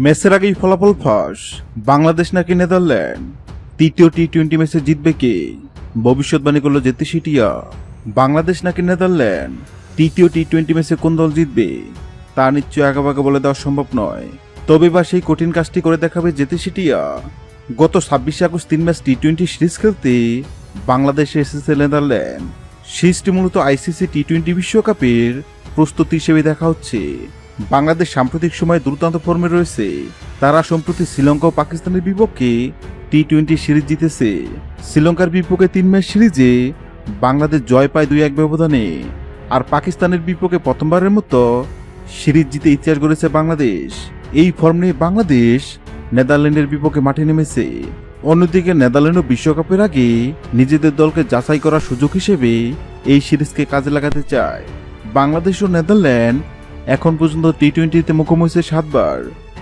ম্যাচের আগেই ফলাফল ফাঁস। বাংলাদেশ নাকি নেদারল্যান্ড? তৃতীয় টি টোয়েন্টি ম্যাচে জিতবে কে? ভবিষ্যৎবাণী করল জেতে সিটিয়া বাংলাদেশ নাকি নেদারল্যান্ড? তৃতীয় টি টোয়েন্টি ম্যাচে কোন দল জিতবে? তা নিশ্চয় আগাবাগে বলে দেওয়া সম্ভব নয়। তবে বা সেই কঠিন কাজটি করে দেখাবে জেতে সিটিয়া গত ছাব্বিশে আগস্ট তিন ম্যাচ টি টোয়েন্টি সিরিজ খেলতে বাংলাদেশে এসেছে নেদারল্যান্ড। সিরিজটি মূলত আইসিসি টি টোয়েন্টি বিশ্বকাপের প্রস্তুতি হিসেবে দেখা হচ্ছে। বাংলাদেশ সাম্প্রতিক সময়ে দুর্দান্ত ফর্মে রয়েছে। তারা সম্প্রতি শ্রীলঙ্কা ও পাকিস্তানের বিপক্ষে টি টোয়েন্টি সিরিজ জিতেছে। শ্রীলঙ্কার বিপক্ষে তিন ম্যাচ সিরিজে বাংলাদেশ জয় পায় দুই এক ব্যবধানে। আর পাকিস্তানের বিপক্ষে প্রথমবারের মতো সিরিজ জিতে ইতিহাস গড়েছে বাংলাদেশ। এই ফর্ম নিয়ে বাংলাদেশ নেদারল্যান্ডের বিপক্ষে মাঠে নেমেছে। অন্যদিকে নেদারল্যান্ড বিশ্বকাপের আগে নিজেদের দলকে যাচাই করার সুযোগ হিসেবে এই সিরিজকে কাজে লাগাতে চায়। বাংলাদেশ ও নেদারল্যান্ড এখন পর্যন্ত টি টোয়েন্টিতে মুখোমুখি হয়েছে সাতবার।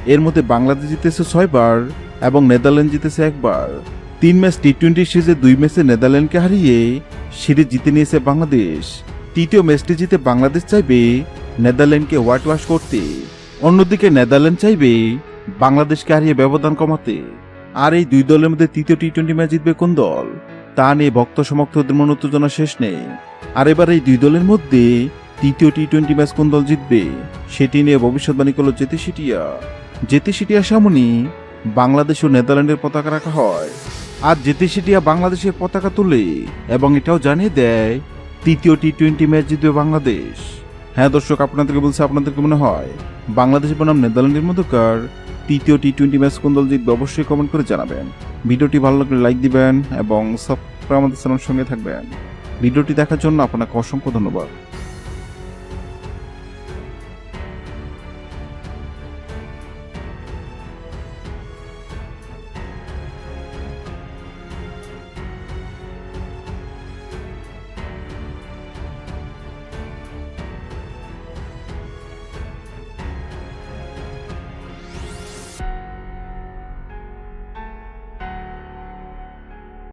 এর মধ্যে বাংলাদেশ জিতেছে ছয়বার এবং নেদারল্যান্ড জিতেছে একবার। তিন ম্যাচ টি টোয়েন্টি সিরিজে দুই ম্যাচে নেদারল্যান্ডকে হারিয়ে সিরিজ জিতে নিয়েছে বাংলাদেশ। তৃতীয় ম্যাচটি জিতে বাংলাদেশ চাইবে নেদারল্যান্ডকে হোয়াইট ওয়াশ করতে। অন্যদিকে নেদারল্যান্ড চাইবে বাংলাদেশকে হারিয়ে ব্যবধান কমাতে। আর এই দুই দলের মধ্যে তৃতীয় টি টোয়েন্টি ম্যাচ জিতবে কোন দল? তা নিয়ে ভক্ত সমর্থকদের মন উত্তেজনা শেষ নেই। আর এবার এই দুই দলের মধ্যে তৃতীয় টি টোয়েন্টি ম্যাচ কোন দল জিতবে, সেটি নিয়ে ভবিষ্যৎবাণী করল জেতে সিটিয়া জেতে সিটিয়ার সামনে বাংলাদেশ ও নেদারল্যান্ডের পতাকা রাখা হয়। আর জেতে সিটিয়া বাংলাদেশের পতাকা তুলে এবং এটাও জানিয়ে দেয়, তৃতীয় টি টোয়েন্টি ম্যাচ জিতবে বাংলাদেশ। হ্যাঁ দর্শক, আপনাদেরকে বলছে আপনাদেরকে মনে হয়? বাংলাদেশ বনাম নেদারল্যান্ডের মধ্যকার তৃতীয় টি টোয়েন্টি ম্যাচ কোন দল জিতবে, অবশ্যই কমেন্ট করে জানাবেন। ভিডিওটি ভালো লাগলে লাইক দিবেন এবং সাবস্ক্রাইব আমাদের চ্যানেলের সঙ্গে থাকবেন। ভিডিওটি দেখার জন্য আপনাকে অসংখ্য ধন্যবাদ।